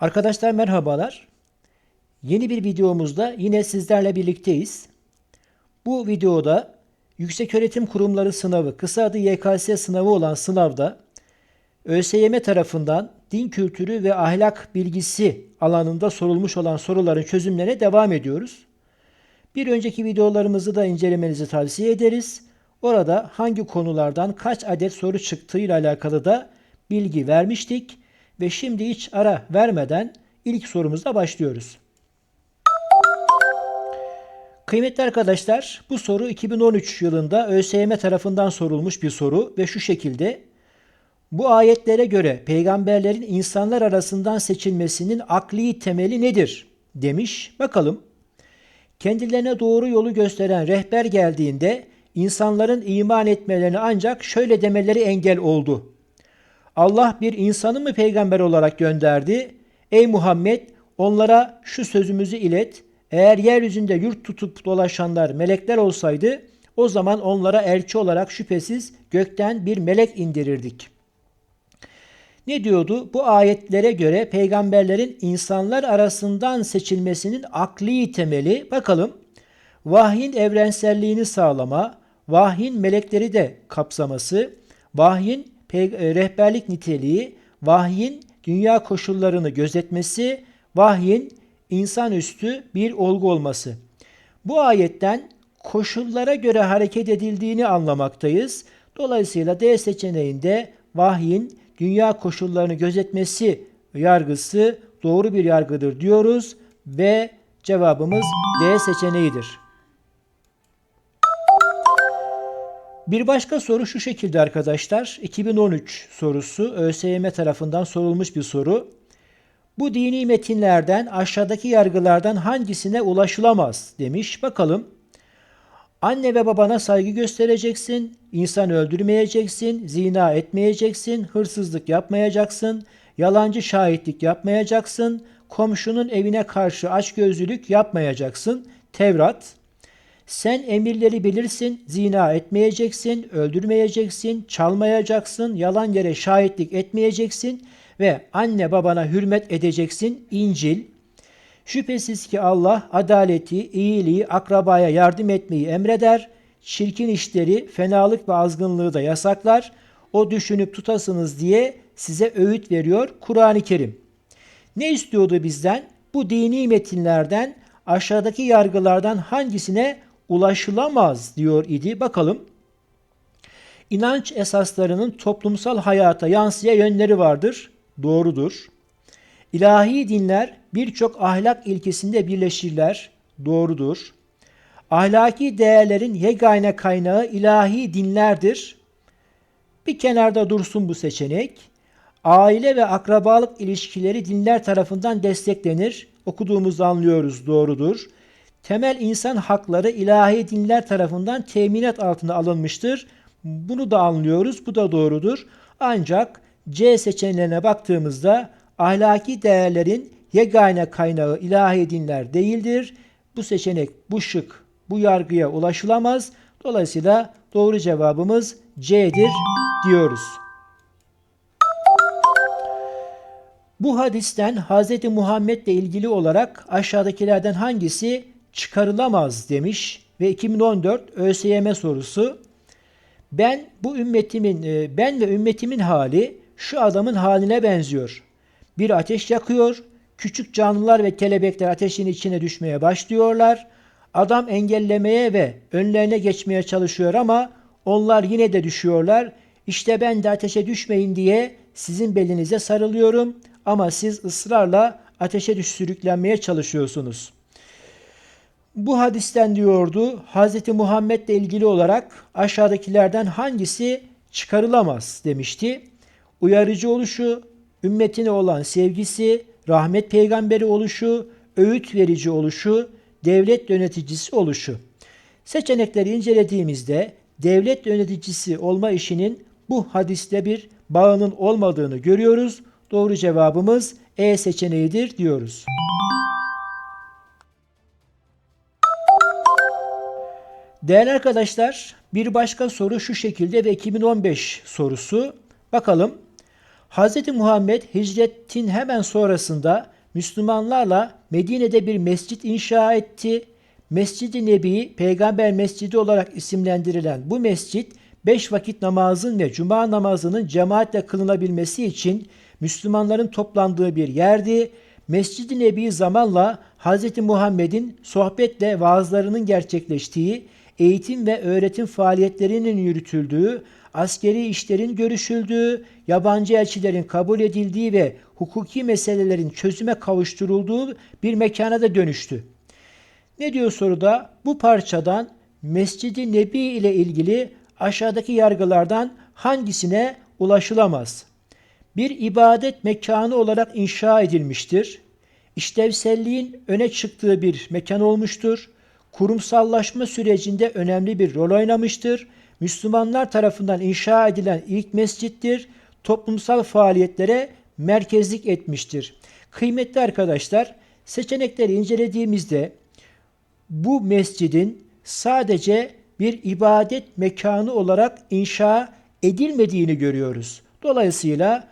Arkadaşlar merhabalar. Yeni bir videomuzda yine sizlerle birlikteyiz. Bu videoda Yükseköğretim Kurumları sınavı, kısa adı YKS sınavı olan sınavda ÖSYM tarafından din kültürü ve ahlak bilgisi alanında sorulmuş olan soruların çözümlerine devam ediyoruz. Bir önceki videolarımızı da incelemenizi tavsiye ederiz. Orada hangi konulardan kaç adet soru çıktığıyla alakalı da bilgi vermiştik ve şimdi hiç ara vermeden ilk sorumuzla başlıyoruz. Kıymetli arkadaşlar, bu soru 2013 yılında ÖSYM tarafından sorulmuş bir soru ve şu şekilde bu ayetlere göre peygamberlerin insanlar arasından seçilmesinin akli temeli nedir demiş. Bakalım. Kendilerine doğru yolu gösteren rehber geldiğinde insanların iman etmelerine ancak şöyle demeleri engel oldu. Allah bir insanı mı peygamber olarak gönderdi? Ey Muhammed onlara şu sözümüzü ilet. Eğer yeryüzünde yurt tutup dolaşanlar melekler olsaydı o zaman onlara elçi olarak şüphesiz gökten bir melek indirirdik. Ne diyordu? Bu ayetlere göre peygamberlerin insanlar arasından seçilmesinin akli temeli bakalım. Vahyin evrenselliğini sağlama, vahyin melekleri de kapsaması, vahyin rehberlik niteliği, vahyin dünya koşullarını gözetmesi, vahyin insanüstü bir olgu olması. Bu ayetten koşullara göre hareket edildiğini anlamaktayız. Dolayısıyla D seçeneğinde vahyin dünya koşullarını gözetmesi yargısı doğru bir yargıdır diyoruz ve cevabımız D seçeneğidir. Bir başka soru şu şekilde arkadaşlar. 2013 sorusu ÖSYM tarafından sorulmuş bir soru. Bu dini metinlerden aşağıdaki yargılardan hangisine ulaşılamaz demiş. Bakalım. Anne ve babana saygı göstereceksin, insan öldürmeyeceksin, zina etmeyeceksin, hırsızlık yapmayacaksın, yalancı şahitlik yapmayacaksın, komşunun evine karşı açgözlülük yapmayacaksın. Tevrat. Sen emirleri bilirsin, zina etmeyeceksin, öldürmeyeceksin, çalmayacaksın, yalan yere şahitlik etmeyeceksin ve anne babana hürmet edeceksin. İncil. Şüphesiz ki Allah adaleti, iyiliği, akrabaya yardım etmeyi emreder. Çirkin işleri, fenalık ve azgınlığı da yasaklar. O düşünüp tutasınız diye size öğüt veriyor Kur'an-ı Kerim. Ne istiyordu bizden? Bu dini metinlerden aşağıdaki yargılardan hangisine ulaşılamaz diyor idi. Bakalım. İnanç esaslarının toplumsal hayata yansıya yönleri vardır. Doğrudur. İlahi dinler birçok ahlak ilkesinde birleşirler. Doğrudur. Ahlaki değerlerin yegane kaynağı ilahi dinlerdir. Bir kenarda dursun bu seçenek. Aile ve akrabalık ilişkileri dinler tarafından desteklenir. Okuduğumuzu anlıyoruz doğrudur. Temel insan hakları ilahi dinler tarafından teminat altına alınmıştır. Bunu da anlıyoruz. Bu da doğrudur. Ancak C seçeneğine baktığımızda ahlaki değerlerin yegane kaynağı ilahi dinler değildir. Bu seçenek, bu şık, bu yargıya ulaşılamaz. Dolayısıyla doğru cevabımız C'dir diyoruz. Bu hadisten Hz. Muhammed ile ilgili olarak aşağıdakilerden hangisi çıkarılamaz demiş ve 2014 ÖSYM sorusu ben bu ümmetimin e, ben ve ümmetimin hali şu adamın haline benziyor. Bir ateş yakıyor, küçük canlılar ve kelebekler ateşin içine düşmeye başlıyorlar. Adam engellemeye ve önlerine geçmeye çalışıyor ama onlar yine de düşüyorlar. İşte ben de ateşe düşmeyin diye sizin belinize sarılıyorum ama siz ısrarla ateşe düş sürüklenmeye çalışıyorsunuz. Bu hadisten diyordu Hz. Muhammed ile ilgili olarak aşağıdakilerden hangisi çıkarılamaz demişti. Uyarıcı oluşu, ümmetine olan sevgisi, rahmet peygamberi oluşu, öğüt verici oluşu, devlet yöneticisi oluşu. Seçenekleri incelediğimizde devlet yöneticisi olma işinin bu hadiste bir bağının olmadığını görüyoruz. Doğru cevabımız E seçeneğidir diyoruz. Değerli arkadaşlar, bir başka soru şu şekilde ve 2015 sorusu. Bakalım. Hz. Muhammed hicretin hemen sonrasında Müslümanlarla Medine'de bir mescit inşa etti. Mescid-i Nebi, Peygamber Mescidi olarak isimlendirilen bu mescit, beş vakit namazın ve cuma namazının cemaatle kılınabilmesi için Müslümanların toplandığı bir yerdi. Mescid-i Nebi zamanla Hz. Muhammed'in sohbetle vaazlarının gerçekleştiği, eğitim ve öğretim faaliyetlerinin yürütüldüğü, askeri işlerin görüşüldüğü, yabancı elçilerin kabul edildiği ve hukuki meselelerin çözüme kavuşturulduğu bir mekana da dönüştü. Ne diyor soruda? Bu parçadan Mescid-i Nebi ile ilgili aşağıdaki yargılardan hangisine ulaşılamaz? Bir ibadet mekanı olarak inşa edilmiştir. İşlevselliğin öne çıktığı bir mekan olmuştur. Kurumsallaşma sürecinde önemli bir rol oynamıştır. Müslümanlar tarafından inşa edilen ilk mescittir. Toplumsal faaliyetlere merkezlik etmiştir. Kıymetli arkadaşlar, seçenekleri incelediğimizde bu mescidin sadece bir ibadet mekanı olarak inşa edilmediğini görüyoruz. Dolayısıyla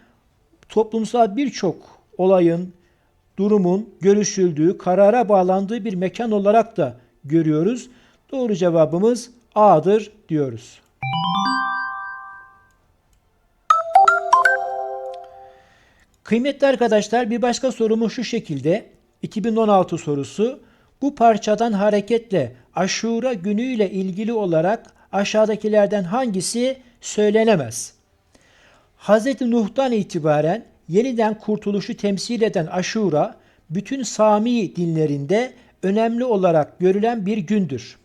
toplumsal birçok olayın, durumun görüşüldüğü, karara bağlandığı bir mekan olarak da görüyoruz. Doğru cevabımız A'dır diyoruz. Kıymetli arkadaşlar bir başka sorumuz şu şekilde. 2016 sorusu. Bu parçadan hareketle aşura günüyle ilgili olarak aşağıdakilerden hangisi söylenemez? Hz. Nuh'tan itibaren yeniden kurtuluşu temsil eden aşura, bütün Sami dinlerinde önemli olarak görülen bir gündür.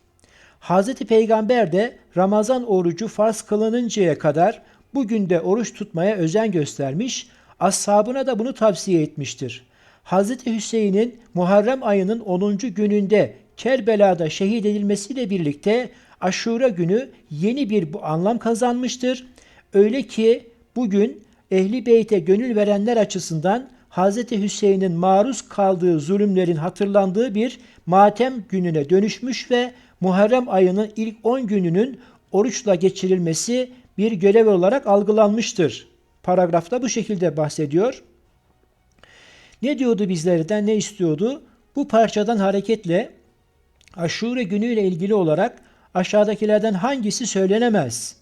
Hz. Peygamber de Ramazan orucu farz kılınıncaya kadar bu günde oruç tutmaya özen göstermiş, ashabına da bunu tavsiye etmiştir. Hz. Hüseyin'in Muharrem ayının 10. gününde Kerbela'da şehit edilmesiyle birlikte Aşura günü yeni bir anlam kazanmıştır. Öyle ki bugün Ehli Beyt'e gönül verenler açısından Hz. Hüseyin'in maruz kaldığı zulümlerin hatırlandığı bir matem gününe dönüşmüş ve Muharrem ayının ilk 10 gününün oruçla geçirilmesi bir görev olarak algılanmıştır. Paragrafta bu şekilde bahsediyor. Ne diyordu bizlerden, ne istiyordu? Bu parçadan hareketle aşure günüyle ilgili olarak aşağıdakilerden hangisi söylenemez?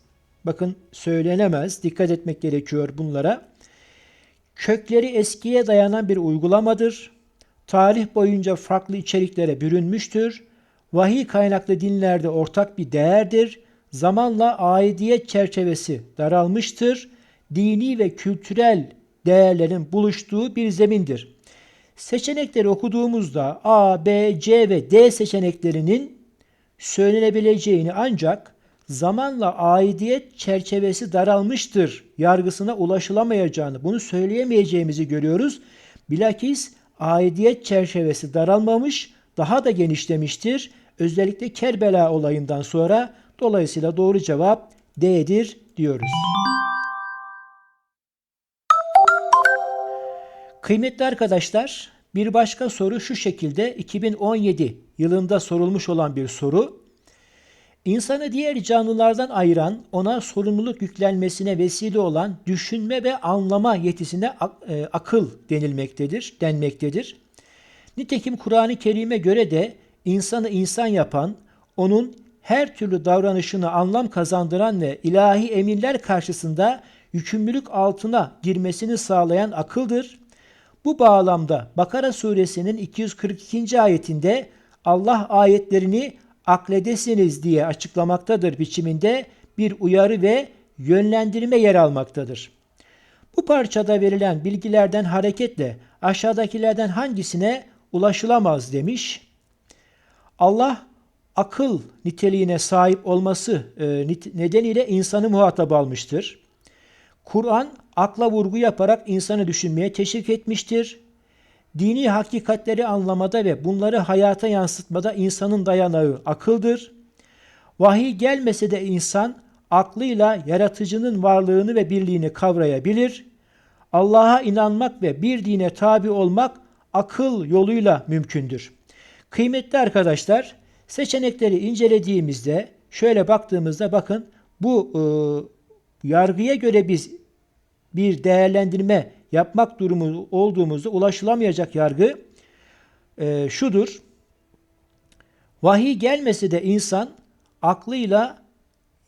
Bakın söylenemez. Dikkat etmek gerekiyor bunlara. Kökleri eskiye dayanan bir uygulamadır. Tarih boyunca farklı içeriklere bürünmüştür. Vahiy kaynaklı dinlerde ortak bir değerdir. Zamanla aidiyet çerçevesi daralmıştır. Dini ve kültürel değerlerin buluştuğu bir zemindir. Seçenekleri okuduğumuzda A, B, C ve D seçeneklerinin söylenebileceğini ancak zamanla aidiyet çerçevesi daralmıştır yargısına ulaşılamayacağını, bunu söyleyemeyeceğimizi görüyoruz. Bilakis aidiyet çerçevesi daralmamış, daha da genişlemiştir. Özellikle Kerbela olayından sonra dolayısıyla doğru cevap D'dir diyoruz. Kıymetli arkadaşlar, bir başka soru şu şekilde 2017 yılında sorulmuş olan bir soru. İnsanı diğer canlılardan ayıran, ona sorumluluk yüklenmesine vesile olan düşünme ve anlama yetisine e, akıl denilmektedir, denmektedir. Nitekim Kur'an-ı Kerim'e göre de insanı insan yapan, onun her türlü davranışını anlam kazandıran ve ilahi emirler karşısında yükümlülük altına girmesini sağlayan akıldır. Bu bağlamda Bakara suresinin 242. ayetinde Allah ayetlerini akledesiniz diye açıklamaktadır biçiminde bir uyarı ve yönlendirme yer almaktadır. Bu parçada verilen bilgilerden hareketle aşağıdakilerden hangisine ulaşılamaz demiş. Allah akıl niteliğine sahip olması e, nedeniyle insanı muhatap almıştır. Kur'an akla vurgu yaparak insanı düşünmeye teşvik etmiştir. Dini hakikatleri anlamada ve bunları hayata yansıtmada insanın dayanağı akıldır. Vahiy gelmese de insan aklıyla yaratıcının varlığını ve birliğini kavrayabilir. Allah'a inanmak ve bir dine tabi olmak akıl yoluyla mümkündür. Kıymetli arkadaşlar, seçenekleri incelediğimizde şöyle baktığımızda bakın bu e, yargıya göre biz bir değerlendirme yapmak durumu olduğumuzda ulaşılamayacak yargı e, şudur. Vahiy gelmese de insan aklıyla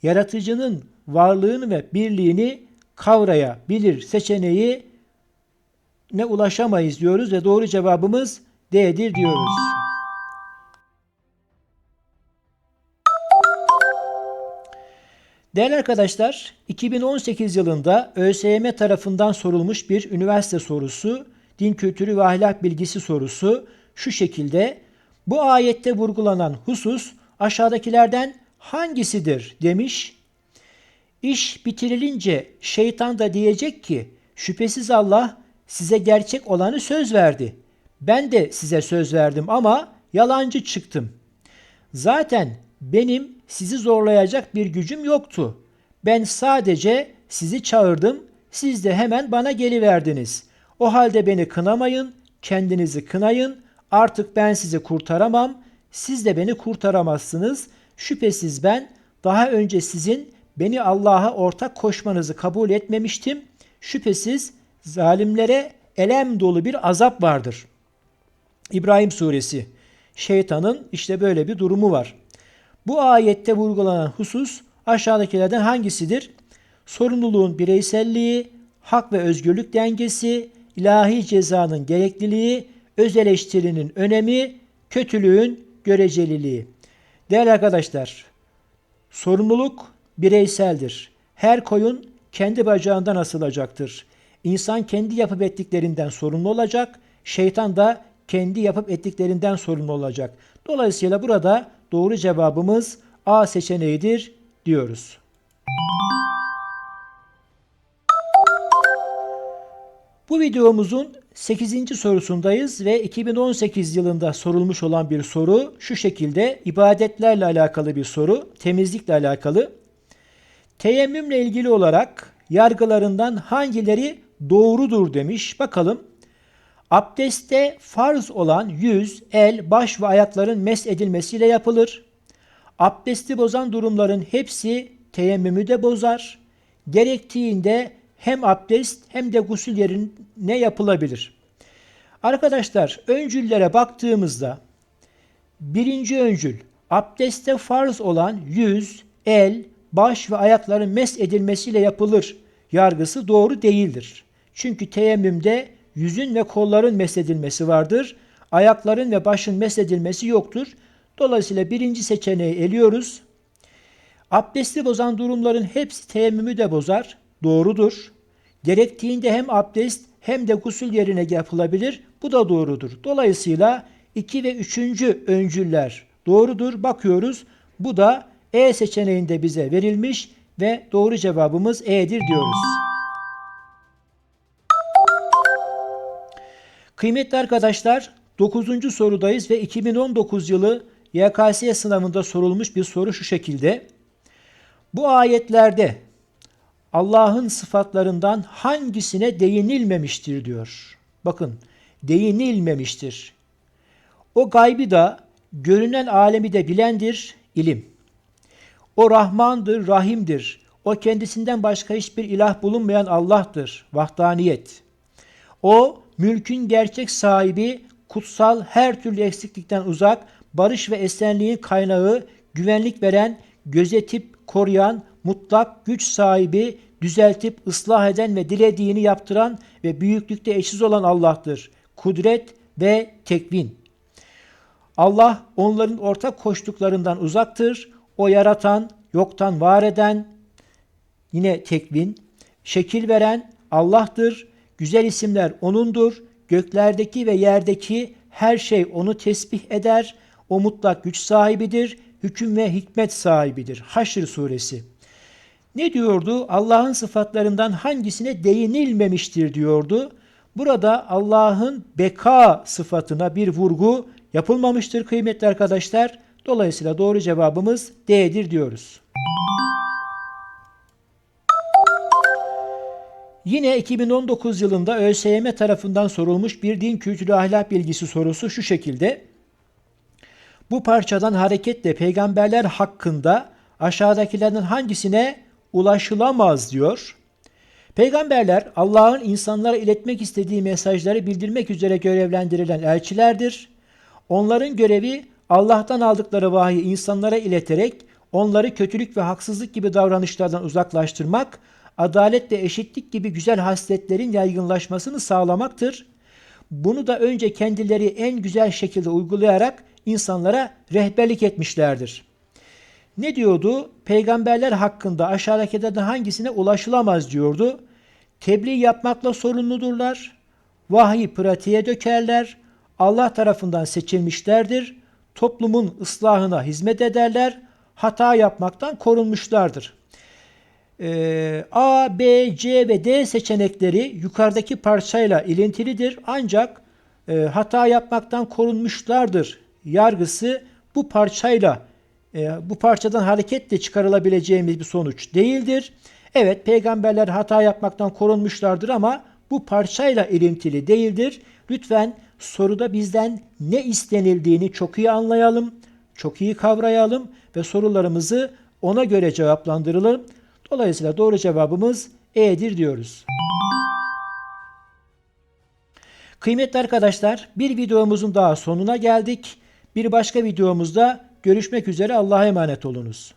yaratıcının varlığını ve birliğini kavrayabilir seçeneği ne ulaşamayız diyoruz ve doğru cevabımız D'dir diyoruz. Değerli arkadaşlar, 2018 yılında ÖSYM tarafından sorulmuş bir üniversite sorusu, din kültürü ve ahlak bilgisi sorusu şu şekilde. Bu ayette vurgulanan husus aşağıdakilerden hangisidir demiş. İş bitirilince şeytan da diyecek ki şüphesiz Allah size gerçek olanı söz verdi. Ben de size söz verdim ama yalancı çıktım. Zaten benim sizi zorlayacak bir gücüm yoktu. Ben sadece sizi çağırdım, siz de hemen bana geliverdiniz. O halde beni kınamayın, kendinizi kınayın. Artık ben sizi kurtaramam, siz de beni kurtaramazsınız. Şüphesiz ben daha önce sizin beni Allah'a ortak koşmanızı kabul etmemiştim. Şüphesiz zalimlere elem dolu bir azap vardır. İbrahim suresi. Şeytanın işte böyle bir durumu var. Bu ayette vurgulanan husus aşağıdakilerden hangisidir? Sorumluluğun bireyselliği, hak ve özgürlük dengesi, ilahi cezanın gerekliliği, öz eleştirinin önemi, kötülüğün göreceliliği. Değerli arkadaşlar, sorumluluk bireyseldir. Her koyun kendi bacağından asılacaktır. İnsan kendi yapıp ettiklerinden sorumlu olacak, şeytan da kendi yapıp ettiklerinden sorumlu olacak. Dolayısıyla burada doğru cevabımız A seçeneğidir diyoruz. Bu videomuzun 8. sorusundayız ve 2018 yılında sorulmuş olan bir soru şu şekilde ibadetlerle alakalı bir soru, temizlikle alakalı. Teyemmümle ilgili olarak yargılarından hangileri doğrudur demiş. Bakalım. Abdestte farz olan yüz, el, baş ve ayakların mes edilmesiyle yapılır. Abdesti bozan durumların hepsi teyemmümü de bozar. Gerektiğinde hem abdest hem de gusül yerine yapılabilir. Arkadaşlar öncüllere baktığımızda birinci öncül abdeste farz olan yüz, el, baş ve ayakların mes edilmesiyle yapılır yargısı doğru değildir. Çünkü teyemmümde yüzün ve kolların mesedilmesi vardır. Ayakların ve başın mesedilmesi yoktur. Dolayısıyla birinci seçeneği eliyoruz. Abdesti bozan durumların hepsi teyemmümü de bozar. Doğrudur. Gerektiğinde hem abdest hem de gusül yerine yapılabilir. Bu da doğrudur. Dolayısıyla 2 ve 3. öncüller doğrudur. Bakıyoruz. Bu da E seçeneğinde bize verilmiş ve doğru cevabımız E'dir diyoruz. Kıymetli arkadaşlar 9. sorudayız ve 2019 yılı YKS sınavında sorulmuş bir soru şu şekilde. Bu ayetlerde Allah'ın sıfatlarından hangisine değinilmemiştir diyor. Bakın değinilmemiştir. O gaybi da görünen alemi de bilendir ilim. O Rahmandır, Rahim'dir. O kendisinden başka hiçbir ilah bulunmayan Allah'tır. Vahdaniyet. O mülkün gerçek sahibi, kutsal, her türlü eksiklikten uzak, barış ve esenliğin kaynağı, güvenlik veren, gözetip koruyan, mutlak güç sahibi, düzeltip ıslah eden ve dilediğini yaptıran ve büyüklükte eşsiz olan Allah'tır. Kudret ve tekvin. Allah onların ortak koştuklarından uzaktır. O yaratan, yoktan var eden, yine tekvin, şekil veren Allah'tır. Güzel isimler O'nundur. Göklerdeki ve yerdeki her şey O'nu tesbih eder. O mutlak güç sahibidir. Hüküm ve hikmet sahibidir. Haşr suresi. Ne diyordu? Allah'ın sıfatlarından hangisine değinilmemiştir diyordu. Burada Allah'ın beka sıfatına bir vurgu yapılmamıştır kıymetli arkadaşlar. Dolayısıyla doğru cevabımız D'dir diyoruz. Yine 2019 yılında ÖSYM tarafından sorulmuş bir din kültürü ahlak bilgisi sorusu şu şekilde. Bu parçadan hareketle peygamberler hakkında aşağıdakilerden hangisine ulaşılamaz diyor. Peygamberler Allah'ın insanlara iletmek istediği mesajları bildirmek üzere görevlendirilen elçilerdir. Onların görevi Allah'tan aldıkları vahyi insanlara ileterek onları kötülük ve haksızlık gibi davranışlardan uzaklaştırmak, adalet ve eşitlik gibi güzel hasletlerin yaygınlaşmasını sağlamaktır. Bunu da önce kendileri en güzel şekilde uygulayarak insanlara rehberlik etmişlerdir. Ne diyordu? Peygamberler hakkında aşağıdakilerden hangisine ulaşılamaz diyordu. Tebliğ yapmakla sorumludurlar. Vahyi pratiğe dökerler. Allah tarafından seçilmişlerdir. Toplumun ıslahına hizmet ederler. Hata yapmaktan korunmuşlardır. Ee, A, B, C ve D seçenekleri yukarıdaki parçayla ilintilidir. Ancak e, hata yapmaktan korunmuşlardır yargısı bu parçayla e, bu parçadan hareketle çıkarılabileceğimiz bir sonuç değildir. Evet peygamberler hata yapmaktan korunmuşlardır ama bu parçayla ilintili değildir. Lütfen soruda bizden ne istenildiğini çok iyi anlayalım, çok iyi kavrayalım ve sorularımızı ona göre cevaplandıralım. Dolayısıyla doğru cevabımız E'dir diyoruz. Kıymetli arkadaşlar bir videomuzun daha sonuna geldik. Bir başka videomuzda görüşmek üzere Allah'a emanet olunuz.